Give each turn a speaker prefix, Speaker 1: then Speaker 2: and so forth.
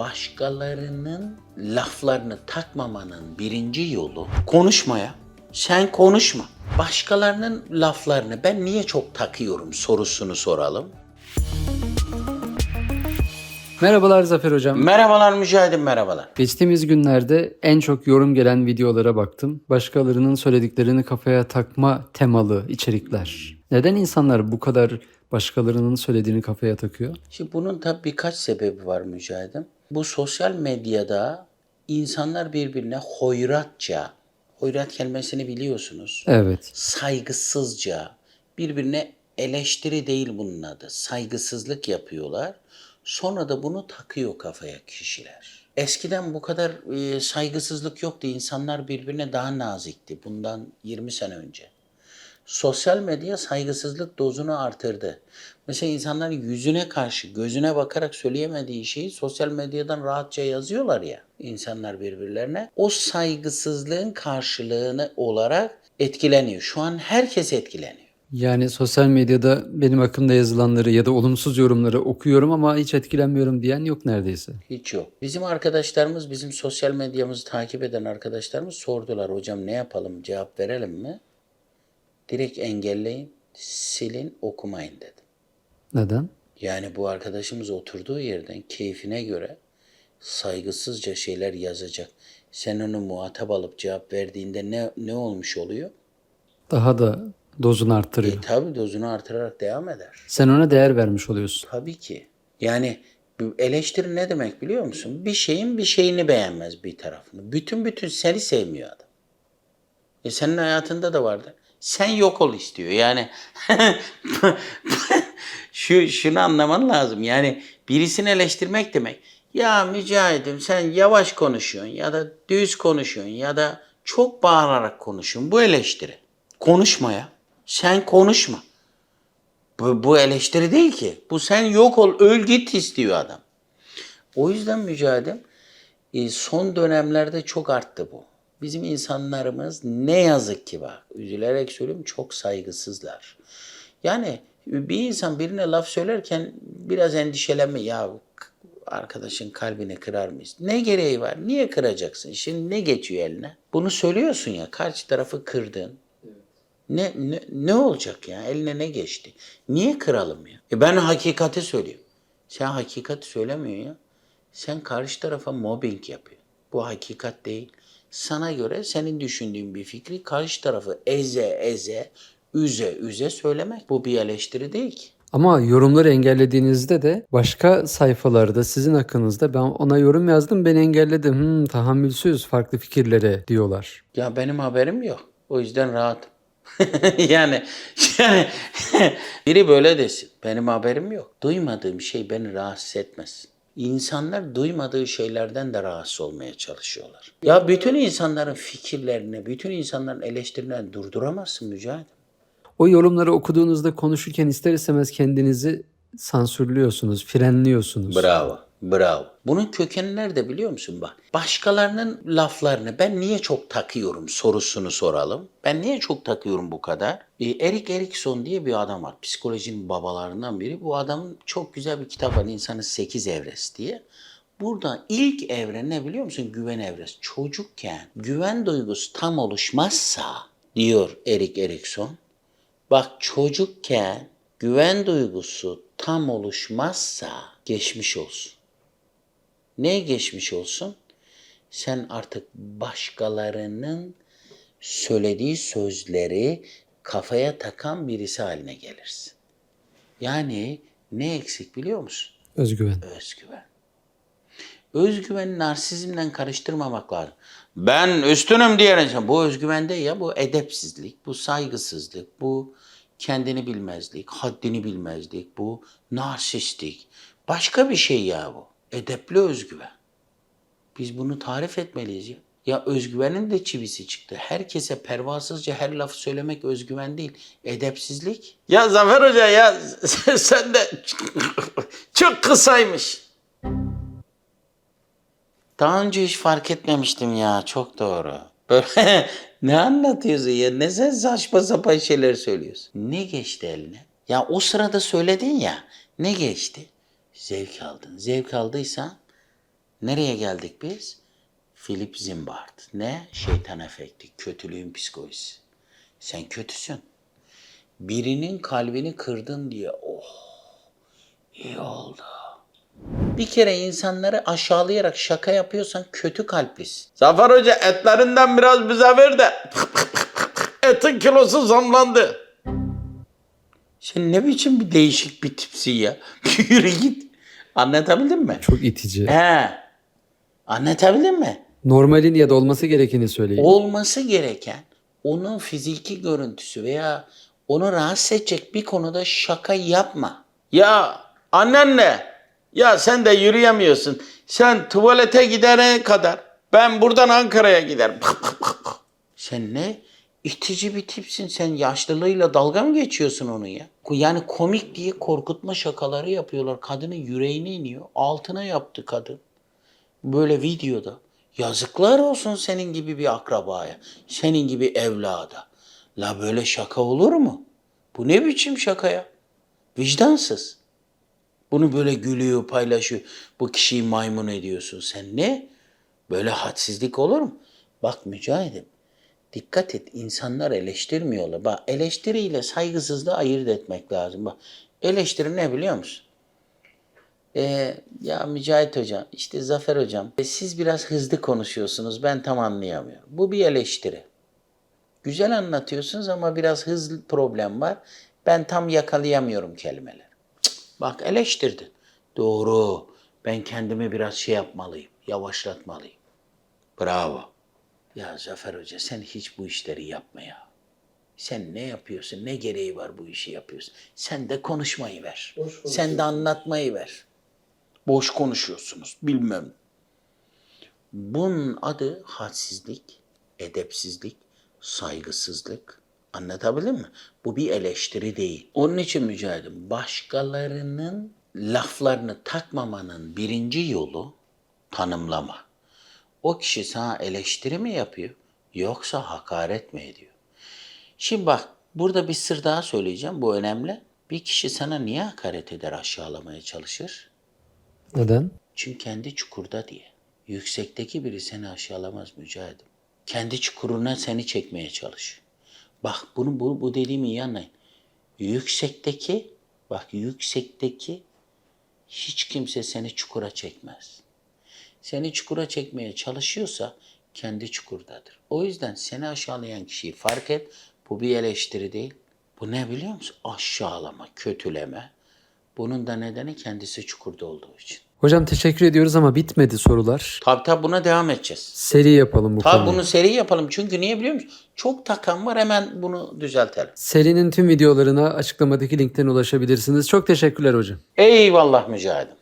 Speaker 1: Başkalarının laflarını takmamanın birinci yolu konuşmaya. Sen konuşma. Başkalarının laflarını ben niye çok takıyorum sorusunu soralım.
Speaker 2: Merhabalar Zafer Hocam.
Speaker 1: Merhabalar Mücahidim merhabalar.
Speaker 2: Geçtiğimiz günlerde en çok yorum gelen videolara baktım. Başkalarının söylediklerini kafaya takma temalı içerikler. Neden insanlar bu kadar başkalarının söylediğini kafaya takıyor?
Speaker 1: Şimdi bunun tabii birkaç sebebi var Mücahidim. Bu sosyal medyada insanlar birbirine hoyratça, hoyrat kelimesini biliyorsunuz.
Speaker 2: Evet.
Speaker 1: saygısızca birbirine eleştiri değil bunun adı. Saygısızlık yapıyorlar. Sonra da bunu takıyor kafaya kişiler. Eskiden bu kadar e, saygısızlık yoktu. İnsanlar birbirine daha nazikti. Bundan 20 sene önce. Sosyal medya saygısızlık dozunu artırdı. Mesela insanlar yüzüne karşı, gözüne bakarak söyleyemediği şeyi sosyal medyadan rahatça yazıyorlar ya insanlar birbirlerine. O saygısızlığın karşılığını olarak etkileniyor. Şu an herkes etkileniyor.
Speaker 2: Yani sosyal medyada benim hakkımda yazılanları ya da olumsuz yorumları okuyorum ama hiç etkilenmiyorum diyen yok neredeyse.
Speaker 1: Hiç yok. Bizim arkadaşlarımız, bizim sosyal medyamızı takip eden arkadaşlarımız sordular. Hocam ne yapalım, cevap verelim mi? Direkt engelleyin, silin, okumayın dedim.
Speaker 2: Neden?
Speaker 1: Yani bu arkadaşımız oturduğu yerden keyfine göre saygısızca şeyler yazacak. Sen onu muhatap alıp cevap verdiğinde ne ne olmuş oluyor?
Speaker 2: Daha da dozunu arttırıyor.
Speaker 1: E tabi dozunu artırarak devam eder.
Speaker 2: Sen ona değer vermiş oluyorsun.
Speaker 1: Tabii ki. Yani eleştiri ne demek biliyor musun? Bir şeyin bir şeyini beğenmez bir tarafını. Bütün bütün seni sevmiyor adam. E senin hayatında da vardı. Sen yok ol istiyor. Yani şu şunu anlaman lazım. Yani birisini eleştirmek demek. Ya mücahidim sen yavaş konuşuyorsun ya da düz konuşuyorsun ya da çok bağırarak konuşuyorsun. Bu eleştiri. Konuşma ya. Sen konuşma. Bu, bu eleştiri değil ki. Bu sen yok ol, öl git istiyor adam. O yüzden mücadelem e, son dönemlerde çok arttı bu. Bizim insanlarımız ne yazık ki bak, üzülerek söylüyorum çok saygısızlar. Yani bir insan birine laf söylerken biraz endişelenme. Ya arkadaşın kalbini kırar mıyız? Ne gereği var? Niye kıracaksın? Şimdi ne geçiyor eline? Bunu söylüyorsun ya, karşı tarafı kırdın. Ne, ne, ne olacak ya? Eline ne geçti? Niye kıralım ya? E ben hakikati söylüyorum. Sen hakikati söylemiyorsun ya. Sen karşı tarafa mobbing yapıyorsun. Bu hakikat değil. Sana göre senin düşündüğün bir fikri karşı tarafı eze eze, üze üze söylemek. Bu bir eleştiri değil ki.
Speaker 2: Ama yorumları engellediğinizde de başka sayfalarda sizin hakkınızda ben ona yorum yazdım ben engelledim. Hmm, tahammülsüz farklı fikirlere diyorlar.
Speaker 1: Ya benim haberim yok. O yüzden rahatım. yani yani biri böyle desin. Benim haberim yok. Duymadığım şey beni rahatsız etmez. İnsanlar duymadığı şeylerden de rahatsız olmaya çalışıyorlar. Ya bütün insanların fikirlerini, bütün insanların eleştirilerini durduramazsın Mücahit.
Speaker 2: O yorumları okuduğunuzda konuşurken ister istemez kendinizi sansürlüyorsunuz, frenliyorsunuz.
Speaker 1: Bravo, bravo. Bunun kökeni nerede biliyor musun bak? Başkalarının laflarını ben niye çok takıyorum sorusunu soralım. Ben niye çok takıyorum bu kadar? Ee, Erik Erikson diye bir adam var. Psikolojinin babalarından biri. Bu adamın çok güzel bir kitap var. İnsanın 8 evresi diye. Burada ilk evre ne biliyor musun? Güven evresi. Çocukken güven duygusu tam oluşmazsa diyor Erik Erikson. Bak çocukken güven duygusu tam oluşmazsa geçmiş olsun. Ne geçmiş olsun? Sen artık başkalarının söylediği sözleri kafaya takan birisi haline gelirsin. Yani ne eksik biliyor musun?
Speaker 2: Özgüven.
Speaker 1: Özgüven. Özgüveni narsizmle karıştırmamak lazım. Ben üstünüm diyen insan. Bu özgüven değil ya. Bu edepsizlik, bu saygısızlık, bu kendini bilmezlik, haddini bilmezlik, bu narsistik. Başka bir şey ya bu. Edepli özgüven. Biz bunu tarif etmeliyiz ya. Ya özgüvenin de çivisi çıktı. Herkese pervasızca her lafı söylemek özgüven değil. Edepsizlik. Ya Zafer Hoca ya sen de çok kısaymış. Daha önce hiç fark etmemiştim ya. Çok doğru. Böyle ne anlatıyorsun ya? Ne sen saçma sapan şeyler söylüyorsun? Ne geçti eline? Ya o sırada söyledin ya. Ne geçti? Zevk aldın. Zevk aldıysan Nereye geldik biz? Philip Zimbard. Ne? Şeytan efekti, kötülüğün psikolojisi. Sen kötüsün. Birinin kalbini kırdın diye oh iyi oldu. Bir kere insanları aşağılayarak şaka yapıyorsan kötü kalplisin. Zafer Hoca etlerinden biraz bize ver de etin kilosu zamlandı. Sen ne biçim bir değişik bir tipsin ya. Yürü git. Anlatabildim mi?
Speaker 2: Çok itici.
Speaker 1: He. Anlatabildim mi?
Speaker 2: Normalin ya da olması gerekeni söyleyin.
Speaker 1: Olması gereken onun fiziki görüntüsü veya onu rahatsız edecek bir konuda şaka yapma. Ya annenle ya sen de yürüyemiyorsun. Sen tuvalete gidene kadar ben buradan Ankara'ya giderim. sen ne itici bir tipsin. Sen yaşlılığıyla dalga mı geçiyorsun onu ya? Yani komik diye korkutma şakaları yapıyorlar. Kadının yüreğine iniyor. Altına yaptı kadın böyle videoda yazıklar olsun senin gibi bir akrabaya, senin gibi evlada. La böyle şaka olur mu? Bu ne biçim şaka ya? Vicdansız. Bunu böyle gülüyor, paylaşıyor. Bu kişiyi maymun ediyorsun. Sen ne? Böyle hadsizlik olur mu? Bak mücahidim. Dikkat et insanlar eleştirmiyorlar. Bak eleştiriyle saygısızlığı ayırt etmek lazım. Bak eleştiri ne biliyor musun? Ee, ya Mücahit Hocam, işte Zafer Hocam, e, siz biraz hızlı konuşuyorsunuz, ben tam anlayamıyorum. Bu bir eleştiri. Güzel anlatıyorsunuz ama biraz hızlı problem var. Ben tam yakalayamıyorum kelimeleri. Bak eleştirdin. Doğru. Ben kendimi biraz şey yapmalıyım, yavaşlatmalıyım. Bravo. Ya Zafer Hoca sen hiç bu işleri yapma ya. Sen ne yapıyorsun? Ne gereği var bu işi yapıyorsun? Sen de konuşmayı ver. Sen de anlatmayı ver. Boş konuşuyorsunuz. Bilmem. Bunun adı hadsizlik, edepsizlik, saygısızlık. Anlatabildim mi? Bu bir eleştiri değil. Onun için mücahidim başkalarının laflarını takmamanın birinci yolu tanımlama. O kişi sana eleştiri mi yapıyor yoksa hakaret mi ediyor? Şimdi bak burada bir sır daha söyleyeceğim. Bu önemli. Bir kişi sana niye hakaret eder, aşağılamaya çalışır?
Speaker 2: Neden?
Speaker 1: Çünkü kendi çukurda diye. Yüksekteki biri seni aşağılamaz mücahidim. Kendi çukuruna seni çekmeye çalış. Bak bunu bu, bu dediğimi iyi anlayın. Yüksekteki bak yüksekteki hiç kimse seni çukura çekmez. Seni çukura çekmeye çalışıyorsa kendi çukurdadır. O yüzden seni aşağılayan kişiyi fark et. Bu bir eleştiri değil. Bu ne biliyor musun? Aşağılama, kötüleme. Bunun da nedeni kendisi çukurda olduğu için.
Speaker 2: Hocam teşekkür ediyoruz ama bitmedi sorular.
Speaker 1: Tabi tabi buna devam edeceğiz.
Speaker 2: Seri yapalım bu
Speaker 1: Tabi
Speaker 2: konuyu.
Speaker 1: bunu seri yapalım. Çünkü niye biliyor musun? Çok takan var hemen bunu düzeltelim.
Speaker 2: Serinin tüm videolarına açıklamadaki linkten ulaşabilirsiniz. Çok teşekkürler hocam.
Speaker 1: Eyvallah mücahidim.